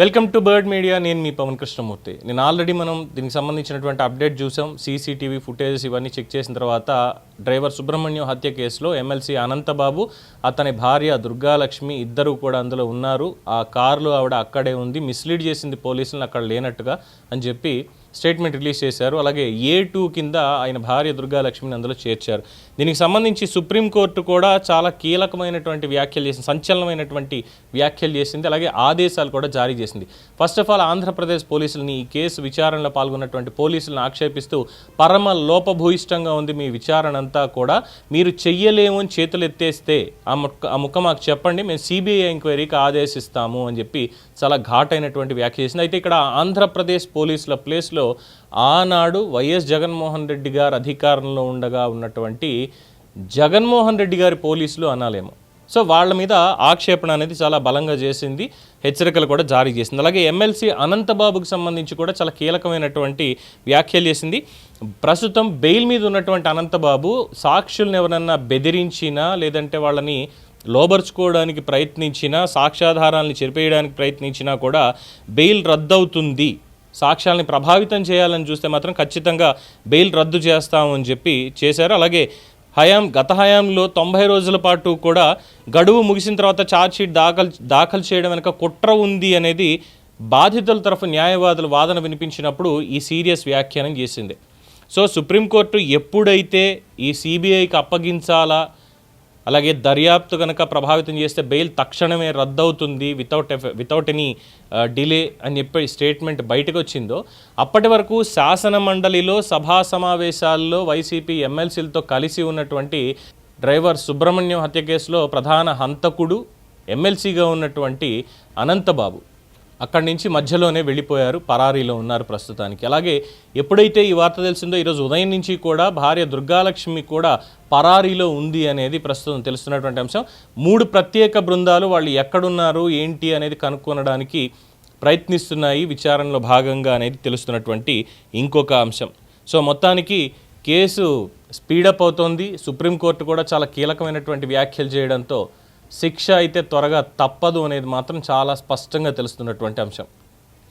Welcome to bird media. నేను మీ పవన్ కృష్ణమూర్తి. నేను already మనం దీనికి సంబంధించినటువంటి అప్డేట్ చూసాం. సీసీటీవీ ఫుటేజెస్ ఇవన్నీ చెక్ చేసిన తర్వాత డ్రైవర్ సుబ్రహ్మణ్యం హత్య కేసులో ఎమ్మెల్సీ అనంతబాబు అతని భార్య దుర్గాలక్ష్మి ఇద్దరు కూడా అందులో ఉన్నారు. ఆ కారులో ఆవిడ అక్కడే ఉంది. మిస్లీడ్ చేసింది పోలీసులను అక్కడ లేనట్టుగా అని చెప్పి స్టేట్మెంట్ రిలీజ్ చేశారు. అలాగే ఏ టూ కింద ఆయన భార్య దుర్గాలక్ష్మిని అందులో చేర్చారు. దీనికి సంబంధించి సుప్రీంకోర్టు కూడా చాలా కీలకమైనటువంటి వ్యాఖ్యలు చేసింది సంచలనమైనటువంటి వ్యాఖ్యలు చేసింది అలాగే ఆదేశాలు కూడా జారీ చేసింది. ఫస్ట్ ఆఫ్ ఆల్ ఆంధ్రప్రదేశ్ పోలీసులని ఈ కేసు విచారణలో పాల్గొన్నటువంటి పోలీసులను ఆక్షేపిస్తూ పరమ లోపభూయిష్టంగా ఉంది మీ విచారణ అంతా కూడా. మీరు చెయ్యలేము అని చేతులు ఎత్తేస్తే ఆ ముక్క ఆ ముక్క మాకు చెప్పండి మేము సిబిఐ ఎంక్వైరీకి ఆదేశిస్తాము అని చెప్పి చాలా ఘాటైనటువంటి వ్యాఖ్య చేసింది. అయితే ఇక్కడ ఆంధ్రప్రదేశ్ పోలీసుల ప్లేస్లో ఆనాడు వైఎస్ జగన్మోహన్ రెడ్డి గారు అధికారంలో ఉండగా ఉన్నటువంటి జగన్మోహన్ రెడ్డి గారి పోలీసులు అనాలేమో. సో వాళ్ళ మీద ఆక్షేపణ అనేది చాలా బలంగా చేసింది హెచ్చరికలు కూడా జారీ చేసింది. అలాగే ఎమ్మెల్సీ అనంతబాబుకి సంబంధించి కూడా చాలా కీలకమైనటువంటి వ్యాఖ్యలు చేసింది. ప్రస్తుతం బెయిల్ మీద ఉన్నటువంటి అనంతబాబు సాక్షుల్ని ఎవరన్నా బెదిరించినా లేదంటే వాళ్ళని లోబర్చుకోవడానికి ప్రయత్నించినా సాక్ష్యాధారాలను చెరిపేయడానికి ప్రయత్నించినా కూడా బెయిల్ రద్దవుతుంది. సాక్ష్యాలని ప్రభావితం చేయాలని చూస్తే మాత్రం ఖచ్చితంగా బెయిల్ రద్దు చేస్తామని చెప్పి చేశారు. అలాగే హయాం గత హయాంలో తొంభై రోజుల పాటు కూడా గడువు ముగిసిన తర్వాత ఛార్జ్షీట్ దాఖలు దాఖలు చేయడం వెనుక కుట్ర ఉంది అనేది బాధితుల తరఫు న్యాయవాదుల వాదన వినిపించినప్పుడు ఈ సీరియస్ వ్యాఖ్యానం చేసింది. సో సుప్రీంకోర్టు ఎప్పుడైతే ఈ సిబిఐకి అప్పగించాలా అలాగే దర్యాప్తు కనుక ప్రభావితం చేస్తే బెయిల్ తక్షణమే రద్దవుతుంది వితౌట్ వితౌట్ ఎనీ డిలే అని చెప్పి స్టేట్మెంట్ బయటకు వచ్చిందో అప్పటి వరకు శాసన మండలిలో సభా సమావేశాల్లో వైసీపీ ఎమ్మెల్సీలతో కలిసి ఉన్నటువంటి డ్రైవర్ సుబ్రహ్మణ్యం హత్య కేసులో ప్రధాన హంతకుడు ఎమ్మెల్సీగా ఉన్నటువంటి అనంతబాబు. అక్కడి నుంచి మధ్యలోనే వెళ్ళిపోయారు పరారీలో ఉన్నారు ప్రస్తుతానికి. అలాగే ఎప్పుడైతే ఈ వార్త తెలిసిందో ఈరోజు ఉదయం నుంచి కూడా భార్య దుర్గాలక్ష్మి కూడా పరారీలో ఉంది అనేది ప్రస్తుతం తెలుస్తున్నటువంటి అంశం. మూడు ప్రత్యేక బృందాలు వాళ్ళు ఎక్కడున్నారు ఏంటి అనేది కనుక్కొనడానికి ప్రయత్నిస్తున్నాయి. విచారణలో భాగంగా అనేది తెలుస్తున్నటువంటి ఇంకొక అంశం. సో మొత్తానికి కేసు స్పీడప్ అవుతోంది. సుప్రీంకోర్టు కూడా చాలా కీలకమైనటువంటి వ్యాఖ్యలు చేయడంతో శిక్ష అయితే త్వరగా తప్పదు అనేది మాత్రం చాలా స్పష్టంగా తెలుస్తున్నటువంటి అంశం.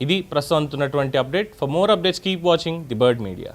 ఇది ప్రస్తుతం అందుతున్నటువంటి update. For more updates keep watching the bird media